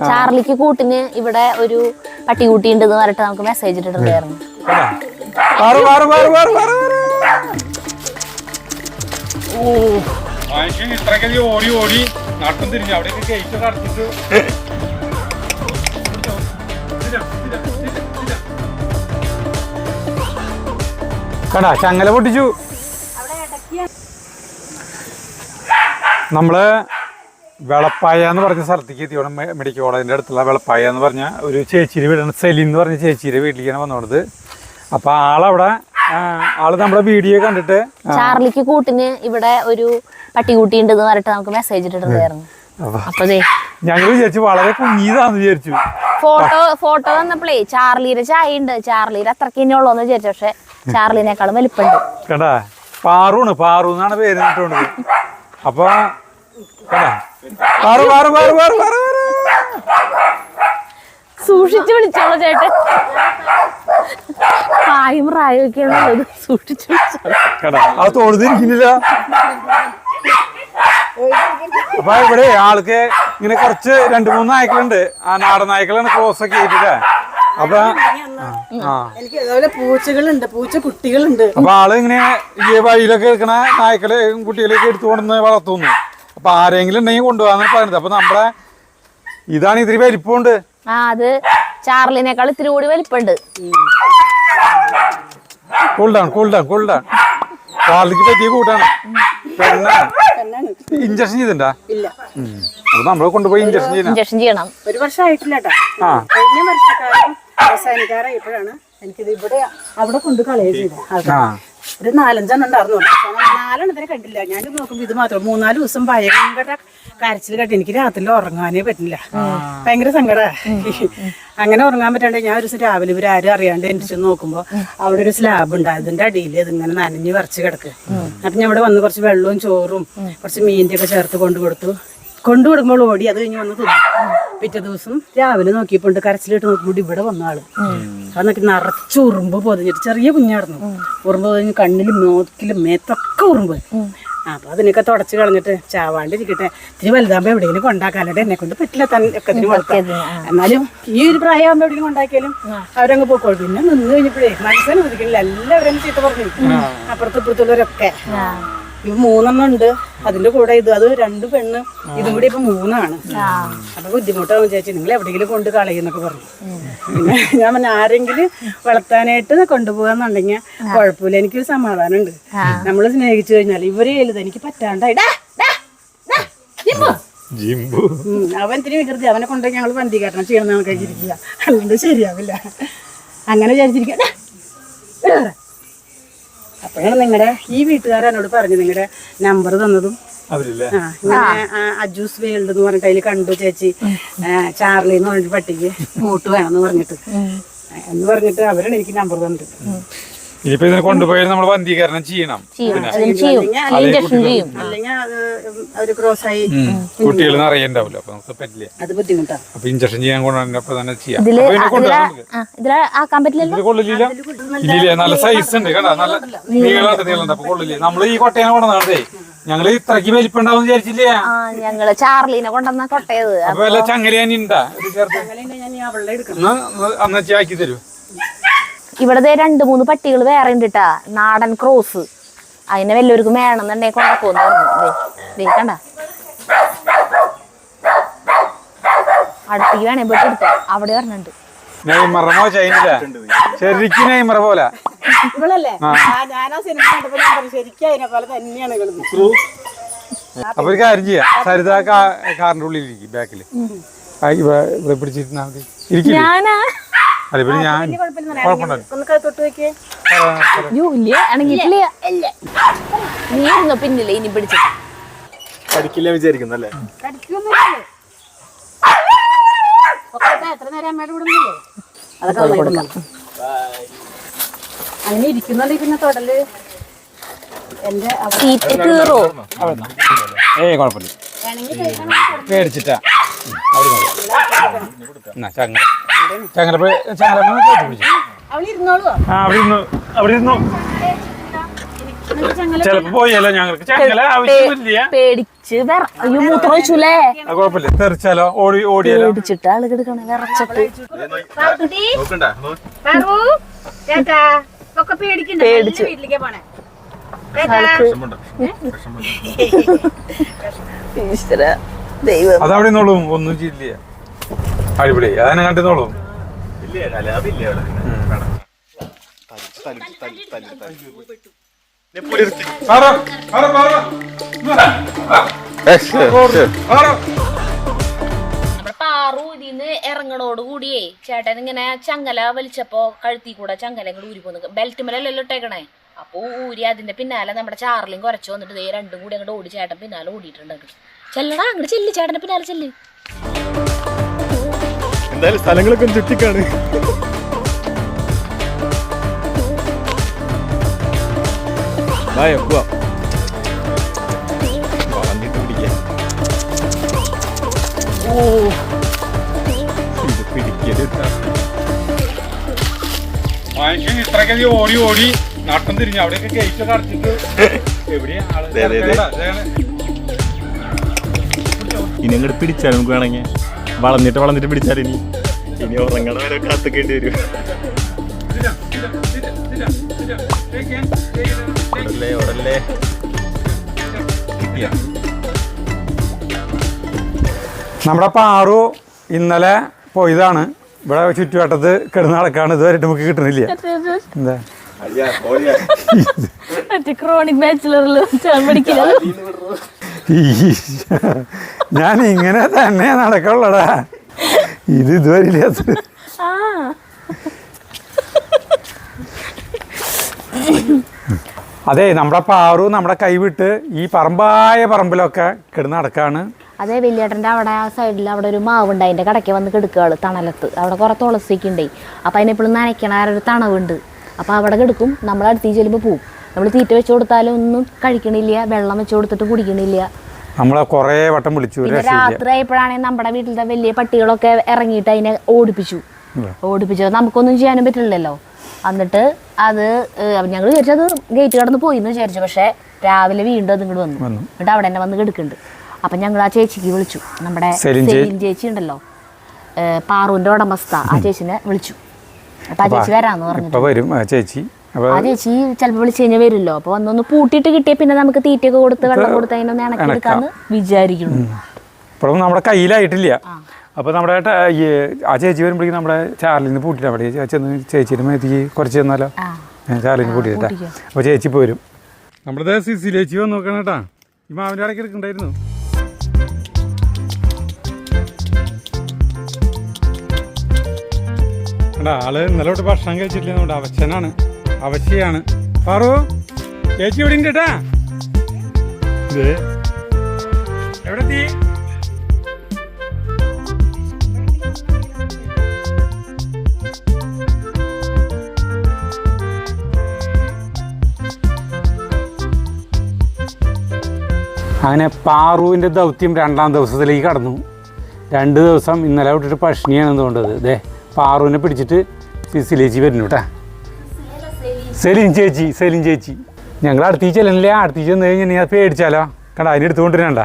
ചാർലിക്ക് കൂട്ടിന് ഇവിടെ ഒരു പട്ടിക്കുട്ടി ഉണ്ടെന്ന് പറഞ്ഞിട്ട് നമുക്ക് മെസ്സേജ് ഇട്ടിട്ടുണ്ടായിരുന്നു. മനുഷ്യൻ ഓടി ഓടി നട്ടും തിരിഞ്ഞു. അവിടേക്ക് ഗേറ്റ് കടച്ചിട്ട് കടാ ചങ്ങല പൊട്ടിച്ചു. നമ്മൾ വെളപ്പായ എന്ന് പറഞ്ഞ സ്ഥലത്തേക്ക് എത്തിയോണം മെഡിക്കൽ കോളേജിന്റെ അടുത്തുള്ള വെളപ്പായ എന്ന് പറഞ്ഞ ഒരു ചേച്ചിയുടെ വീടാണ്. സെലി എന്ന് പറഞ്ഞ ചേച്ചിയുടെ വീട്ടിലേക്കാണ് വന്നോണത്. അപ്പൊ ആളവിടെ ആൾ നമ്മുടെ വീഡിയോ കണ്ടിട്ട് ചാർലിക്ക് കൂട്ടിന് ഇവിടെ ഒരു പട്ടികൂട്ടി ഉണ്ട് പറഞ്ഞിട്ട് നമുക്ക് മെസ്സേജ് ഇട്ടിട്ടുണ്ടായിരുന്നു. ഞങ്ങൾ വിചാരിച്ചു വളരെ കുഞ്ഞീതാന്ന് വിചാരിച്ചു. ഫോട്ടോ ഫോട്ടോ വന്നപ്പോഴേ ചാർലിയുടെ ചായ ഉണ്ട്. ചാർലിയുടെ അത്രയ്ക്ക് തന്നെ ഉള്ളൂന്ന് വിചാരിച്ചു. പക്ഷെ ചാർലിനേക്കാളും വലിപ്പുണ്ട്. കണ്ടാ? പാറു പാറു എന്നാണ് പേര് അപ്പൊ സൂക്ഷിച്ചു വിളിച്ചോളൂ ചേട്ടൻ. പ്രായം പ്രായം ഒക്കെ ഉള്ളത് സൂക്ഷിച്ചു വിളിച്ചോളൂ അപ്പൊ ഇവിടെ ആൾക്ക് ഇങ്ങനെ കുറച്ച് രണ്ട് മൂന്ന് നായ്ക്കളുണ്ട്. ആ നാടൻ നായ്ക്കളാണ് ക്ലോസ് ഒക്കെ ആയിട്ടില്ലേ? അപ്പൊ ആ. എനിക്ക് അതുപോലെ പൂച്ചകളുണ്ട് പൂച്ച കുട്ടികളുണ്ട് അപ്പൊ ആൾ ഇങ്ങനെ ഈ വഴിയിലൊക്കെ എടുക്കണ നായ്ക്കളെ കുട്ടികളെയൊക്കെ എടുത്തുകൊണ്ടെന്ന് വളർത്തുന്നു. അപ്പൊ ആരെങ്കിലും ഉണ്ടെങ്കിൽ കൊണ്ടുപോകാന്ന് പറഞ്ഞത് അപ്പൊ നമ്മുടെ ഇതാണ് ഇത്തിരി വലിപ്പമുണ്ട്. ആ അത് ചാർലിനേക്കാൾ ഇത്തിരി കൂടി വലിപ്പുണ്ട് cool down cool down cool down കാലിക്ക് പറ്റിയ കൂട്ടാണ്. പെണ്ണാണ്. ഇഞ്ചക്ഷൻ ചെയ്തിണ്ടാ ഇല്ല. നമ്മൾ നമ്മൾ കൊണ്ടുപോയി ഇഞ്ചക്ഷൻ ചെയ്യണം. ഇഞ്ചക്ഷൻ ചെയ്യണം. ഒരു വർഷമായിട്ടില്ല കേട്ടോ ആ. കഴിഞ്ഞ വർഷക്കാലം അവസാനിക്കാറായപ്പോഴാണ് എനിക്കിത് ഇവിടെ അവിടെ കൊണ്ട് കളയ ചെയ്തത്. അത് ആ ഒരു നാലഞ്ചെണ്ണം ഉണ്ടായിരുന്നു. നാലെണ്ണത്തിനെ കണ്ടില്ല. ഞാൻ നോക്കുമ്പോ ഇത് മാത്രം മൂന്നാൽ ദിവസം ഭയങ്കര കരച്ചിൽ കേട്ട്. എനിക്ക് രാത്രി ഉറങ്ങാനേ പറ്റില്ല. ഭയങ്കര സങ്കട. അങ്ങനെ ഉറങ്ങാൻ പറ്റാണ്ട് ഞാൻ ഒരു ദിവസം രാവിലെ ഇവർ ആരും അറിയാണ്ട് എന്റെ ചെന്ന് നോക്കുമ്പോ അവിടെ ഒരു സ്ലാബ് ഉണ്ട്. അതിന്റെ അടിയിൽ ഇതിങ്ങനെ നനഞ്ഞ് വരച്ച് കിടക്ക്. അപ്പൊ ഞാൻ ഇവിടെ വന്ന് കുറച്ച് വെള്ളവും ചോറും കുറച്ച് മീനിന്റെ ഒക്കെ ചേർത്ത് കൊണ്ടു കൊടുത്തു. കൊണ്ടു കൊടുക്കുമ്പോൾ ഓടി അത് കഴിഞ്ഞ് വന്ന് തിന്നു. പിറ്റേ ദിവസം രാവിലെ നോക്കിയപ്പോണ്ട് കരച്ചിലിട്ട് നോക്കുമ്പോൾ ഇവിടെ വന്ന ആൾ. അന്നൊക്കെ നിറച്ച് ഉറുമ്പ് പൊതിഞ്ഞിട്ട് ചെറിയ കുഞ്ഞായിരുന്നു. ഉറുമ്പ് പൊതിഞ്ഞ് കണ്ണിലും നോക്കിലും മേത്തൊക്കെ ഉറുമ്പ്. ആ, അപ്പൊ അതിനൊക്കെ തുടച്ച് കളഞ്ഞിട്ട് ചാവാണ്ടിരിക്കട്ടെ. ഇത്തിരി വലുതാകുമ്പോ എവിടെയെങ്കിലും കൊണ്ടാക്കാനായിട്ട് എന്നെ കൊണ്ട് പറ്റില്ല തന്നെ വളർത്താൻ. എന്നാലും ഈ ഒരു പ്രായമാകുമ്പോ എവിടെയെങ്കിലും കൊണ്ടാക്കിയാലും അവരങ്ങ് പോയിക്കോളും പിന്നെ നിന്ന് കഴിഞ്ഞപ്പോഴേ മനസ്സിനെ ഒതുക്കില്ല എല്ലാവരും ചീത്ത പറഞ്ഞു അപ്പുറത്ത് ഇപ്പുറത്തുള്ളവരൊക്കെ. ഇവ മൂന്നെണ്ണം ഉണ്ട്. അതിന്റെ കൂടെ ഇത് അത് രണ്ട് പെണ്ണ് ഇതും കൂടി ഇപ്പൊ മൂന്നാണ്. അപ്പൊ ബുദ്ധിമുട്ടാണെന്ന് ചേച്ചി നിങ്ങൾ എവിടെയെങ്കിലും കൊണ്ട് കളയുന്നൊക്കെ പറഞ്ഞു. പിന്നെ ഞാൻ പറഞ്ഞ ആരെങ്കിലും വളർത്താനായിട്ട് കൊണ്ടുപോകാന്നുണ്ടെങ്കിൽ കുഴപ്പമില്ല എനിക്കൊരു സമാധാനം ഉണ്ട് നമ്മൾ സ്നേഹിച്ചു കഴിഞ്ഞാൽ ഇവരെ എഴുത എനിക്ക് പറ്റാണ്ടായി. അവൻ ഇത്തിരി വികൃതി അവനെ കൊണ്ടേ ഞങ്ങൾ വണ്ടി കയറ്റണം ചെയ്യണം നമുക്ക് ഇരിക്കുക അതുകൊണ്ട് ശരിയാവില്ല. അങ്ങനെ വിചാരിച്ചിരിക്കുക. അപ്പോഴാണ് നിങ്ങളുടെ ഈ വീട്ടുകാരനോട് എന്നോട് പറഞ്ഞു നിങ്ങളുടെ നമ്പർ തന്നതും. അജൂസ് വേൾഡ് എന്ന് പറഞ്ഞിട്ട് അതിൽ കണ്ടു ചേച്ചി ചാർലി എന്ന് പറഞ്ഞിട്ട് പട്ടിക്ക് കൂട്ട് വേണമെന്ന് പറഞ്ഞിട്ട്. എന്ന് പറഞ്ഞിട്ട് അവരാണ് എനിക്ക് നമ്പർ തന്നത്. ഇനിയിപ്പോ ഇതിനെ കൊണ്ടുപോയി നമ്മൾ വന്ധീകരണം ചെയ്യണം. കുട്ടികൾ അറിയണ്ടാവില്ല അപ്പൊ നമുക്ക് പറ്റില്ല. അപ്പൊ ഇഞ്ചക്ഷൻ ചെയ്യാൻ കൊണ്ടുവന്നപ്പോ തന്നെ ചെയ്യാം. കൊള്ളില്ല. ഇല്ലേ നല്ല സൈസ് ഉണ്ട് കേട്ടോ. നല്ല നീളമുണ്ട് നീളമുണ്ട് അപ്പൊ കൊള്ളില്ലേ. നമ്മൾ ഈ കൊട്ടേനെ കൊണ്ടുവന്നേ ഞങ്ങൾ ഇത്രക്ക് വലിപ്പുണ്ടാവും വിചാരിച്ചില്ലേ? ഞങ്ങൾ ചാർലിനെ കൊണ്ടുവന്ന കൊട്ടയത് അപ്പൊ വല്ല ചങ്ങലയാനി ഉണ്ടാ അന്ന് ആക്കി തരൂ. ഇവിടെ ദേ രണ്ട് മൂന്ന് പട്ടികൾ വേറെ ഉണ്ട് ട്ടാ. നാടൻ ക്രോസ് അതിനെ വല്ലവർക്കും വേണമെന്നുണ്ടെങ്കിൽ കൊണ്ടപ്പോന്ന് പറഞ്ഞു. ദേ, ദേ കണ്ട? അടുത്തേക്ക് വേണേ പോയിട്ട് എടുത്തോ അവിടെ പറഞ്ഞിട്ടുണ്ട് നെയ്മറ മോ ശരിക്കും നെയ്മറ പോലെ. ഇവളല്ലേ? ആ, സിനിമ കണ്ടപ്പോ ഞാൻ ശരിക്കും അതിനെ പോലെ തന്നെയാണ് ഇവൾ. അപ്പൊ ഒരു കാര്യം ചെയ്യാം. സരിത കാറിന്റെ ഉള്ളിൽ ഇരിക്കും ബാക്കിൽ. ആ, ഇവ- ഇവിടെ പിടിച്ചിരുന്നാ മതി. ഇരിക്കില്ല? ഞാനാ അല്ല പിന്നെ ഞാൻ പിന്നില്ലേ ഇനി വിചാരിക്കുന്നല്ലേ എത്ര നേരം അമ്മയുടെ? അതൊക്കെ അങ്ങനെ ഇരിക്കുന്നുണ്ടെങ്കിൽ പിന്നെ തൊടൽ. എന്റെ സീറ്റ് കീറോ? ഏ കുഴപ്പമില്ല. പേടിച്ചിട്ടാ. അവിടെ പിടിച്ചു ആ അവിടെ ഇരുന്നു അവിടെ ഇരുന്നു ചങ്ങല ചിലപ്പോ പോയല്ലോ ഞങ്ങൾക്ക്. ചങ്ങല ആവശ്യമില്ല പേടിച്ച് കുഴപ്പമില്ല. തെറിച്ചാലോ ഓടി ഓടിയാലോ. ആൾ കിടക്കണേ വിറച്ചിട്ട്. നോക്കണ്ട. പേടിച്ചു. ആൾക്ക് ഈശ്വര ദൈവം. അതവിടെ നിന്നോളും. ഒന്നും ചെയ്യില്ല. അടിപൊളി. അതന്നെ. നമ്മുടെ പാറു ഇതിന്ന് ഇറങ്ങണോട് കൂടിയേ ചേട്ടൻ ഇങ്ങനെ ചങ്ങല വലിച്ചപ്പോ കഴുത്തി കൂടെ ചങ്ങല ഇങ്ങോട്ട് ഊരി പോന്നു. ബെൽറ്റ് മേലല്ലോ ഇട്ടേക്കണേ. അപ്പൊ ഊരി അതിന്റെ പിന്നാലെ നമ്മുടെ ചാർലിയും കുറച്ച് വന്നിട്ട് ദേ രണ്ടും കൂടി അങ്ങോട്ട് ഓടി ചേട്ടൻ പിന്നാലെ ഓടിയിട്ടുണ്ട്. ചെല്ലടാ അങ്ങോട്ട് ചെല്ല് ചേട്ടന്റെ പിന്നാലെ ചെല്ല്. എന്തായാലും സ്ഥലങ്ങളൊക്കെ ഒന്ന് ചുറ്റിക്കാണ്. വായോ പോവാ. ഓ ഇത് പിടിക്കൽ മനുഷ്യൻ ഇത്രയ്ക്കധികം ഓടി ഓടി നട്ടം തിരിഞ്ഞു. അവിടെയൊക്കെ അടച്ചിട്ട്. ഇനി അങ്ങോട്ട് പിടിച്ചാൽ നമുക്ക് വേണമെങ്കിൽ വളഞ്ഞിട്ട് വളഞ്ഞിട്ട് പിടിച്ചാൽ ഇനി ഇനി ഉറങ്ങണ വരെ കാത്തുക്കേണ്ടി വരും. ഉടല്ലേ ഉടല്ലേ നമ്മുടെ പാറു ഇന്നലെ പോയതാണ്. ഇവിടെ ചുറ്റുവട്ടത്ത് കിടന്ന് നടക്കാണ്. ഇതുവരെ നമുക്ക് കിട്ടുന്നില്ല. എന്താ? മറ്റേ ക്രോണിക് ബാച്ചിലറിൽ പഠിക്കില്ല. ഞാൻ ഇങ്ങനെ തന്നെ നടക്കുള്ളടാ. ഇത് ഇതുവരെ ഇല്ലാത്ത അതെ നമ്മുടെ പാറു നമ്മുടെ കൈവിട്ട് ഈ പറമ്പായ പറമ്പിലൊക്കെ കിടന്ന് നടക്കാണ്. അതെ വലിയേട്ടന്റെ അവിടെ ആ സൈഡിൽ അവിടെ ഒരു മാവുണ്ട്. അതിന്റെ കടയ്ക്ക് വന്ന് കിടക്കുകയാണ് തണലത്ത്. അവിടെ കുറേ തുളസിക്കുണ്ടേ അപ്പോൾ അപ്പം അതിനെപ്പോഴും നനയ്ക്കണ ഒരു തണവുണ്ട്. അപ്പോൾ അവിടെ കിടക്കും. നമ്മൾ അടുത്തേക്ക് ചെല്ലുമ്പോൾ പോവും. നമ്മൾ തീറ്റ വെച്ച് കൊടുത്താലും ഒന്നും കഴിക്കണില്ല വെള്ളം വെച്ച് കൊടുത്തിട്ട് കുടിക്കണില്ല. നമ്മളെ കുറേ വട്ടം വിളിച്ചു രാത്രി ആയപ്പോഴാണെങ്കിൽ നമ്മുടെ വീട്ടിലത്തെ വലിയ പട്ടികളൊക്കെ ഇറങ്ങിയിട്ട് അതിനെ ഓടിപ്പിച്ചു. ഓടിപ്പിച്ചു നമുക്കൊന്നും ചെയ്യാനും പറ്റില്ലല്ലോ. എന്നിട്ട് അത് ഞങ്ങൾ അത് ഗേറ്റ് കടന്ന് പോയി എന്ന് വിചാരിച്ചു. പക്ഷേ രാവിലെ വീണ്ടും അത് ഇങ്ങോട്ട് വന്നു. എന്നിട്ട് അവിടെ തന്നെ വന്ന് കിടക്കുന്നുണ്ട്. അപ്പം ഞങ്ങൾ ആ ചേച്ചിക്ക് വിളിച്ചു. നമ്മുടെ സെലിൻ ചേച്ചി ഉണ്ടല്ലോ. പാറുവിന്റെ ഉടമസ്ഥ. ആ ചേച്ചിനെ വിളിച്ചു. അപ്പൊ ആ ചേച്ചി വരാന്ന് പറഞ്ഞു വരും ചേച്ചി. ആ ചേച്ചി ചിലപ്പോൾ വിളിച്ചു കഴിഞ്ഞാൽ വരുമല്ലോ. അപ്പൊ വന്നൊന്ന് പൂട്ടിയിട്ട് കിട്ടിയ പിന്നെ നമുക്ക് തീറ്റയൊക്കെ കൊടുത്ത് വെള്ളം കൊടുത്ത് അതിനൊന്ന് ഇണക്കി എടുക്കാന്ന് വിചാരിക്കുന്നു. ഇപ്പോഴും നമ്മുടെ കയ്യിലായിട്ടില്ല. അപ്പോൾ നമ്മുടെ ആ ചേച്ചി വരുമ്പോഴേക്കും നമ്മുടെ ചാർലിൽ നിന്ന് പൂട്ടിട്ട് അവിടെ ചെന്ന് ചേച്ചിയുടെ മേത്തേക്ക് കുറച്ച് ചെന്നാലോ? ചാർലിന് ചാർലിൽ നിന്ന് പൂട്ടിട്ടാ പൂട്ടിക്കോ. അപ്പോൾ ചേച്ചി പോരും നമ്മുടെ സിസി ചേച്ചി വന്ന് നോക്കണം കേട്ടാ ഈ മാവിന്റെ ഇടയ്ക്ക് എടുക്കണ്ടായിരുന്നു. ആൾ ഇന്നലെ തൊട്ട് ഭക്ഷണം കഴിച്ചിട്ടില്ല അവശനാണ് അവശയാണ്. പറു ചേച്ചി ഇവിടെ ഉണ്ട് കേട്ടാ. ഇത് എവിടെ തീ അങ്ങനെ പാറുവിന്റെ ദൗത്യം രണ്ടാം ദിവസത്തിലേക്ക് കടന്നു. രണ്ട് ദിവസം ഇന്നലെ വിട്ടിട്ട് പഷ്ണിയാണ് തോണ്ടത് ദേ പാറുവിനെ പിടിച്ചിട്ട് സിസിലേച്ചി വരുന്നു കേട്ടാ. സെലിൻ ചേച്ചി സെലിൻ ചേച്ചി. ഞങ്ങൾ അടുത്തേക്ക് ചെല്ലണില്ല? അടുത്തേക്ക് ചെന്ന് കഴിഞ്ഞാൽ നീ അത് പേടിച്ചാലോ? കണ്ട അതിന് എടുത്തുകൊണ്ടിരണ്ട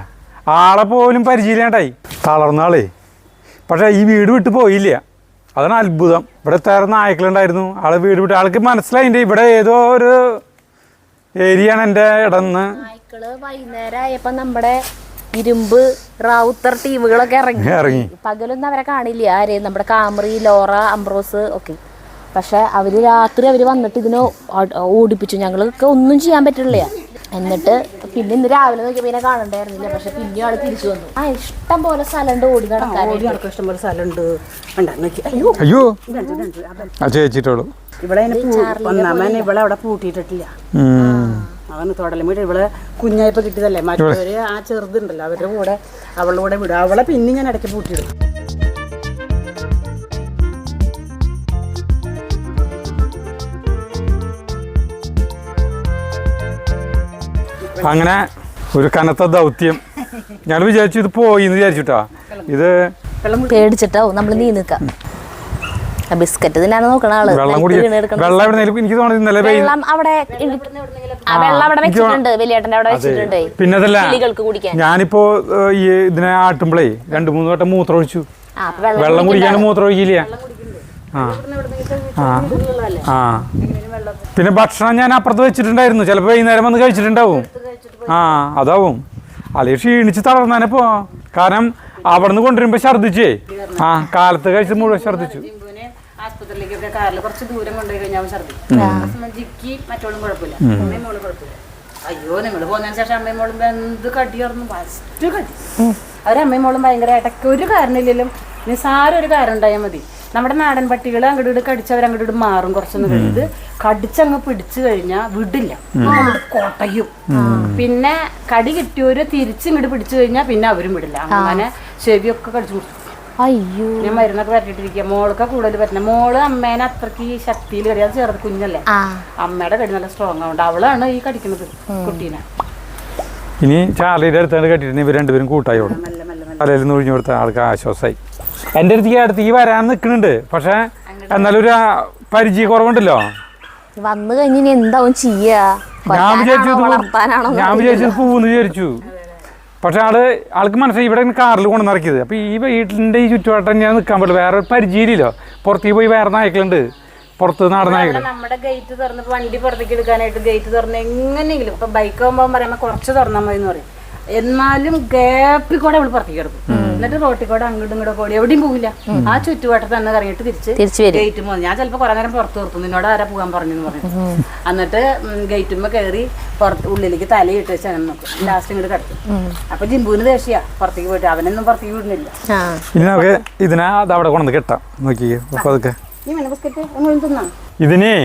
ആളെ പോലും പരിചയമില്ലാണ്ടായി. തളർന്ന ആളേ. പക്ഷേ ഈ വീട് വിട്ട് പോയില്ല. അതാണ് അത്ഭുതം. ഇവിടെ തേറെ നായ്ക്കളുണ്ടായിരുന്നു? ആളെ വീട് വിട്ട് ആൾക്ക് മനസ്സിലായിന്റെ ഇവിടെ ഏതോ ഒരു ഏരിയ ആണ് എന്റെ ഇടന്ന്. നായ്ക്കൾ വൈകുന്നേരം നമ്മുടെ ഇരുമ്പ് റാവുത്തർ ടീമുകളൊക്കെ ഇറങ്ങി. ഇറങ്ങി. പകലൊന്നും അവരെ കാണില്ല. ആരെയും? നമ്മുടെ കാമറി ലോറ അംബ്രോസ് ഒക്കെ. പക്ഷെ അവർ രാത്രി അവർ വന്നിട്ട് ഇതിനെ ഓടിപ്പിച്ചു. ഞങ്ങൾക്ക് ഒന്നും ചെയ്യാൻ പറ്റില്ല. എന്നിട്ട് പിന്നെ ഇന്ന് രാവിലെ നോക്കിയപ്പോ ഇതിനെ കാണണ്ടായിരുന്നില്ല. പക്ഷെ പിന്നെ ആൾ തിരിച്ചു വന്നു. ആ ഇഷ്ടം പോലെ സ്ഥലമുണ്ട് ഓടി ഓടി നടക്കാനായിട്ട് നടക്കും ഇഷ്ടംപോലെ സ്ഥലമുണ്ട്. ഉണ്ടാ നോക്കി. അയ്യോ ചേച്ചിട്ടോളൂ. ഇവിടെ ഒന്നാമൻ ഇവിടെ അവിടെ പൂട്ടിയിട്ടിട്ടില്ല. അവന് തൊടലും വീട്. ഇവിടെ കുഞ്ഞായപ്പോ കിട്ടിയതല്ലേ? മറ്റവര് ആ ചെറുതുണ്ടല്ലോ അവരുടെ കൂടെ അവളുടെ കൂടെ വിടും. അവളെ പിന്നെ ഞാൻ ഇടയ്ക്ക് പൂട്ടിയിടും. അങ്ങനെ ഒരു കനത്ത ദൗത്യം. ഞാൻ വിചാരിച്ചു ഇത് പോയി എന്ന് വിചാരിച്ചുട്ടാ. ഇത് പേടിച്ചിട്ടാവും. നമ്മൾ നീ നിൽക്കാം ബിസ്ക്കറ്റ് തിന്നാണ് നോക്കണ ആൾ. വെള്ളം കുടി വെള്ളം എവിടെയെങ്കിലും എനിക്ക് തോന്നുന്നു ഇന്നലെ വെള്ളം അവിടെ വെള്ളം അവിടെ വെച്ചിട്ടുണ്ട്. വലിയേട്ടന്റെ അവിടെ വെച്ചിട്ടുണ്ട്. പിന്നെ അതല്ല കിളികൾക്ക് കുടിക്കാൻ. ഞാനിപ്പോ ഈ ഇതിനെ ആട്ടുമ്പളേ രണ്ടു മൂന്ന് വട്ടം മൂത്രം ഒഴിച്ചു. ആ വെള്ളം വെള്ളം കുടിക്കാൻ മൂത്രം ഒഴിക്കില്ല. ആ. ആ. ആ. പിന്നെ ഭക്ഷണം ഞാൻ അപ്പുറത്ത് വെച്ചിട്ടുണ്ടായിരുന്നു. ചിലപ്പോൾ വൈകുന്നേരം വന്ന് കഴിച്ചിട്ടുണ്ടാവും. ആ. അതാവും. അല്ലെ ക്ഷീണിച്ച് തളർന്നാനിപ്പോ കാരണം അവിടെ നിന്ന് കൊണ്ടുവരുമ്പോ ഛർദിച്ചേ ആ കാലത്ത് കഴിച്ച് മുഴുവൻ ഛർദിച്ചു ആസ്പത്രിയിലേക്കൊക്കെ കാറിൽ കുറച്ച് ദൂരം കൊണ്ടുപോയി കഴിഞ്ഞാൽ അവൻ ഛർദ്ദിക്കും. ജിക്കി മറ്റോളും കുഴപ്പമില്ല. അമ്മയും മോളും കുഴപ്പമില്ല. അയ്യോ നിങ്ങൾ പോന്നതിന് ശേഷം അമ്മയും മോളും എന്ത് കടിയായിരുന്നു ഫസ്റ്റ് കടി. അവരമ്മയും മോളും ഭയങ്കരമായിട്ടൊക്കെ ഒരു കാരണമില്ലെങ്കിലും നിസ്സാരം ഒരു കാരണം ഉണ്ടായാൽ മതി. നമ്മുടെ നാടൻ പട്ടികൾ അങ്ങോട്ട് കടിച്ച് കടിച്ചവർ അങ്ങോട്ട് ഇവിടെ മാറും കുറച്ചൊന്നും കഴിഞ്ഞത് കടിച്ചങ്ങ് പിടിച്ചു കഴിഞ്ഞാൽ വിടില്ല. അങ്ങോട്ട് കൊട്ടയും. പിന്നെ കടി കിട്ടിയവര് തിരിച്ചിങ്ങോട്ട് പിടിച്ചു കഴിഞ്ഞാൽ പിന്നെ അവരും വിടില്ല. അങ്ങനെ ചെവിയൊക്കെ കടിച്ചു മുറിച്ചു. അയ്യോ. ഞാൻ മരുന്നൊക്കെ പറ്റിട്ടിരിക്കുക മോൾക്ക് കൂടുതൽ പറ്റുന്നത് മോൾ അമ്മേനെ അത്രയ്ക്ക് ഈ ശക്തിയിൽ കടി അത് ചെറുത് കുഞ്ഞല്ലേ. അമ്മയുടെ കടി നല്ല സ്ട്രോങ് ആവുണ്ട്. അവളാണ് ഈ കടിക്കുന്നത് കുട്ടീനെ. ഇനി ചാർലിയുടെ അടുത്താണ് കെട്ടിട്ട് ഇവർ രണ്ടുപേരും മെല്ലെ തലയിൽ നിന്ന് ഒഴിഞ്ഞു കൊടുത്ത ആൾക്ക് ആശ്വാസമായി എന്റെ അടുത്തേക്ക് അടുത്തേക്ക് വരാൻ നിൽക്കുന്നുണ്ട് പക്ഷേ എന്നാലും ഒരു ആ പരിചയ കുറവുണ്ടല്ലോ വന്നു കഴിഞ്ഞ എന്താവും ചെയ്യാ? ഞാൻ വിചാരിച്ചു ഞാൻ വിചാരിച്ചത് പൂന്ന് വിചാരിച്ചു. പക്ഷെ ആൾ ആൾക്ക് മനസ്സിലായി ഇവിടെ കാറിൽ കൊണ്ടുവന്നിറക്കിയത് അപ്പോൾ അപ്പൊ ഈ വീട്ടിന്റെ ഈ ചുറ്റുവട്ടം ഞാൻ നിൽക്കാൻ പറ്റില്ല. വേറെ ഒരു പരിചയമില്ലല്ലോ. പുറത്തേക്ക് പോയി വേറെ നായ്ക്കളുണ്ട്. പുറത്ത് നടന്നായിരുന്നു നമ്മുടെ ഗേറ്റ് തുറന്ന് വണ്ടി പുറത്തേക്ക് എടുക്കാനായിട്ട് ഗേറ്റ് തുറന്ന് എങ്ങനെയെങ്കിലും ഇപ്പൊ ബൈക്ക് ആകുമ്പോൾ പറയുമ്പോൾ കുറച്ച് തുറന്നാൽ മതി എന്ന് പറയും. എന്നാലും ഗ്യാപ്പിൽ കൂടെ അവൾ പുറത്തേക്ക് കിടക്കും എന്നിട്ട് റോട്ടിൽ കൂടെ അങ്ങോട്ടും ഇങ്ങോട്ടും ഓടി എവിടെയും പോകില്ല ആ ചുറ്റുവട്ടത്ത് തന്നെ കറങ്ങിയിട്ട് തിരിച്ച് തിരിച്ചു വരും. ഗേറ്റ് പോകും ഞാൻ ചിലപ്പോൾ കുറെ നേരം പുറത്ത് നിർത്തും. നിന്നോട് ആരാ പോകാൻ പറഞ്ഞു എന്ന് പറഞ്ഞു എന്നിട്ട് ഗേറ്റുമ്പോ കയറി പുറത്ത് ഉള്ളിലേക്ക് തലയിട്ട് വെച്ച് നോക്കും. ലാസ്റ്റ് ഇങ്ങോട്ട് കിടക്കും. അപ്പൊ ജിമ്പുവിന് ദേഷ്യ. പുറത്തേക്ക് പോയിട്ട് അവനൊന്നും പുറത്തേക്ക് വിടുന്നില്ല. ഇതിനെ അത് അവിടെ കൊണ്ടു കെട്ടാം. നോക്കിയേ അപ്പൊ അതൊക്കെ. ഇതിനെ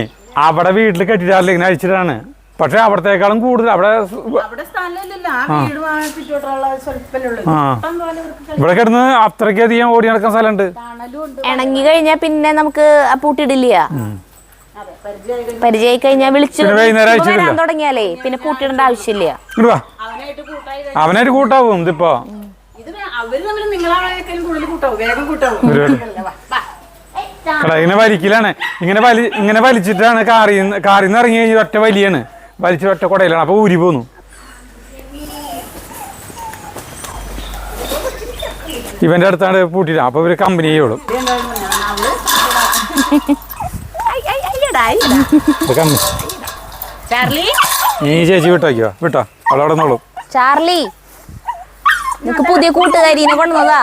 അവിടെ വീട്ടിൽ കെട്ടിട്ടാറില്ല? ഇങ്ങനെ അഴിച്ചിട്ടാണ് പക്ഷെ അവിടത്തേക്കാളും കൂടുതൽ. അവിടെ അവിടെ സ്ഥലമില്ലല്ലോ. ആ വീട് ചുറ്റോട്ടുള്ള സ്വല്പല്ലേ ഉള്ളൂ. ആ. പോലെ ഇവർക്ക് ഇവിടെ കിടന്ന് അത്രയ്ക്കധികം ഓടി നടക്കാൻ സ്ഥലമുണ്ട്. ഇണങ്ങി കഴിഞ്ഞാ പിന്നെ നമുക്ക് പൂട്ടിടില്ല പൂട്ടിയിടില്ല. അതെ പരിചയം പരിചയമായി കഴിഞ്ഞാൽ വിളിച്ചു. വരാൻ തുടങ്ങിയാലേ പിന്നെ പൂട്ടിടേണ്ട ആവശ്യമില്ല. അവനായിട്ട് കൂട്ടാവും ഇതിപ്പോ. ഇത് അവർ തമ്മിൽ നിങ്ങളാണേക്കാളും കൂടുതൽ കൂട്ടാവും. വേഗം കൂട്ടാവും. വാ, വാ. കട ഇങ്ങനെ വലിക്കലാണ്. ഇങ്ങനെ വലി ഇങ്ങനെ വലിച്ചിട്ടാണ് കാറിൽ നിന്ന് കാറിൽ നിന്ന് ഇറങ്ങി കഴിഞ്ഞാൽ ഒറ്റ വലിയാണ്. വലിച്ചിട്ട് ഒറ്റ കുടയിലാണ്. അപ്പൊ ഊരി പോന്നു. ഇവന്റെ അടുത്താണ് പൂട്ടിട്ട് അപ്പൊ ഇവർ കമ്പനി ചാർലി? നീ ചേച്ചി വിട്ടോക്കിയോ? വിട്ടോ. അവളവിടെ നോളൂ ചാർലി? നിനക്ക് പുതിയ കൂട്ടുകാരീനെ കൊണ്ടുവന്നതാ.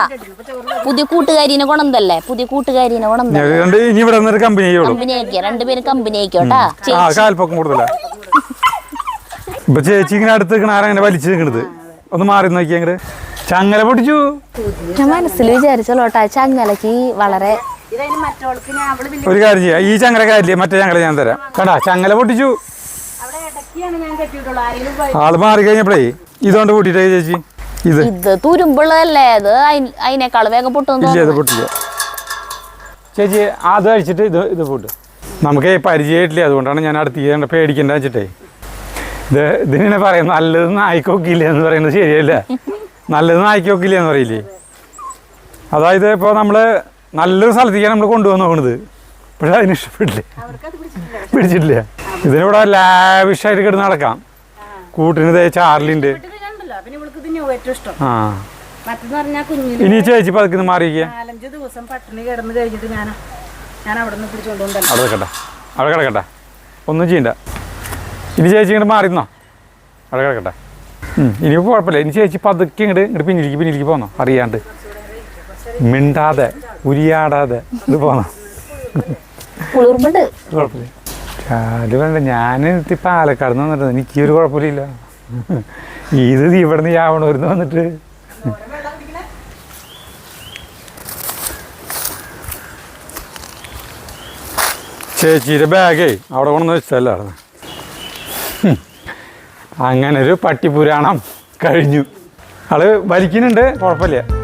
പുതിയ കൂട്ടുകാരീനെ കൊണ്ടല്ലേ പുതിയ കൂട്ടുകാരീനെ കൊണ്ടുവന്ന ഞാൻ രണ്ട് ഇനി ഇവിടെ നിന്നൊരു കമ്പനി കമ്പനി ആക്കിയ രണ്ടുപേരും കമ്പനി ആയിക്കോട്ടാ ആ കാൽപ്പൊക്കം കൂടുതലാ. ഇപ്പൊ ചേച്ചി ഇങ്ങനെ അടുത്ത് നിൽക്കണ ആരങ്ങനെ വലിച്ചു നിൽക്കണത്? ഒന്ന് മാറി നോക്കി ചങ്ങല പൊട്ടിച്ചു. ഞാൻ മനസ്സിൽ വിചാരിച്ചോട്ടാ ചങ്ങലക്ക് വളരെ ഒരു കാര്യം ചെയ്യാം. ഈ ചങ്ങല കാര്യമില്ലേ? മറ്റേ ചങ്ങല ഞാൻ തരാം. കണ്ടാ? ചങ്ങല പൊട്ടിച്ചു. ആൾ മാറി കഴിഞ്ഞപ്പോഴേ ഇതുകൊണ്ട് കൂട്ടിട്ടേ ചേച്ചി. ഇത്. ഇത് തുരുമ്പുള്ളതല്ലേ അതിനേക്കാൾ വേഗം പൊട്ടുന്നു ഇല്ല ഇത് പൊട്ടില്ല. ചേച്ചി അത് കഴിച്ചിട്ട് ഇത് ഇത് പൂട്ട്. നമുക്ക് പരിചയമായിട്ടില്ല? അതുകൊണ്ടാണ് ഞാൻ അടുത്ത് ചെയ്യേണ്ട പേടിക്കണ്ട വെച്ചിട്ടേ. ഇത് ഇതിനെ പറയാം നല്ലത് നായിക്കൊക്കില്ല എന്ന് പറയുന്നത് ശരിയല്ല. നല്ലത് നായിക്കൊക്കില്ല എന്ന് പറയില്ലേ? അതായത് ഇപ്പോൾ നമ്മൾ നല്ലൊരു സ്ഥലത്തേക്കാണ് നമ്മൾ കൊണ്ടുവന്ന് നോക്കണത് പക്ഷെ അതിന് ഇഷ്ടപ്പെട്ടില്ല. പിടിച്ചിട്ടില്ല. ഇതിനിവിടെ ലാവിഷായിട്ട് കിടന്ന് നടക്കാം. കൂട്ടിന് കണ്ടല്ലോ പിന്നെ ഇവൾക്ക് ഇത് ഏറ്റവും ഇഷ്ടം. ആ. മറ്റെന്ന് പറഞ്ഞാൽ കുഞ്ഞിന് ഇനി ചേച്ചി പതുക്കുന്ന മാറിയിരിക്കുക നാലഞ്ച് ദിവസം പട്ടിണി കിടന്ന് കഴിഞ്ഞിട്ട് ഞാൻ ഞാൻ അവിടെ നിന്ന് പിടിച്ചുകൊണ്ടുവന്നല്ലോ അവിടെ കിടക്കട്ടെ അവിടെ കിടക്കട്ടെ. ഒന്നും ചെയ്യണ്ട. ഇനി ചേച്ചി ഇങ്ങോട്ട് മാറിന്നോ അവിടെ കിടക്കട്ടെ. ഇനിയിപ്പോൾ കുഴപ്പമില്ല. ഇനി ചേച്ചി പതുക്കെ ഇങ്ങോട്ട് ഇങ്ങോട്ട് പിന്നിലേക്ക് പിന്നിലേക്ക് പോന്നോ? അറിയാണ്ട്. മിണ്ടാതെ ഉരിയാടാതെ ഇത് പോന്നോ? കുളിർമ്പുണ്ട് കുഴപ്പമില്ല. അത് വേണ്ട. ഞാൻ ഇപ്പം പാലക്കാട് നിന്ന് എനിക്ക് ഒരു കുഴപ്പമില്ല. ഇത് ഇവിടുന്ന് ഇരുന്ന് വന്നിട്ട്. ചേച്ചിയുടെ ബാഗേ അവിടെ കൊണ്ടു വെച്ചല്ലായിരുന്നു അങ്ങനൊരു പട്ടിപുരാണം കഴിഞ്ഞു. ആൾ വലിക്കുന്നുണ്ട് കുഴപ്പമില്ല.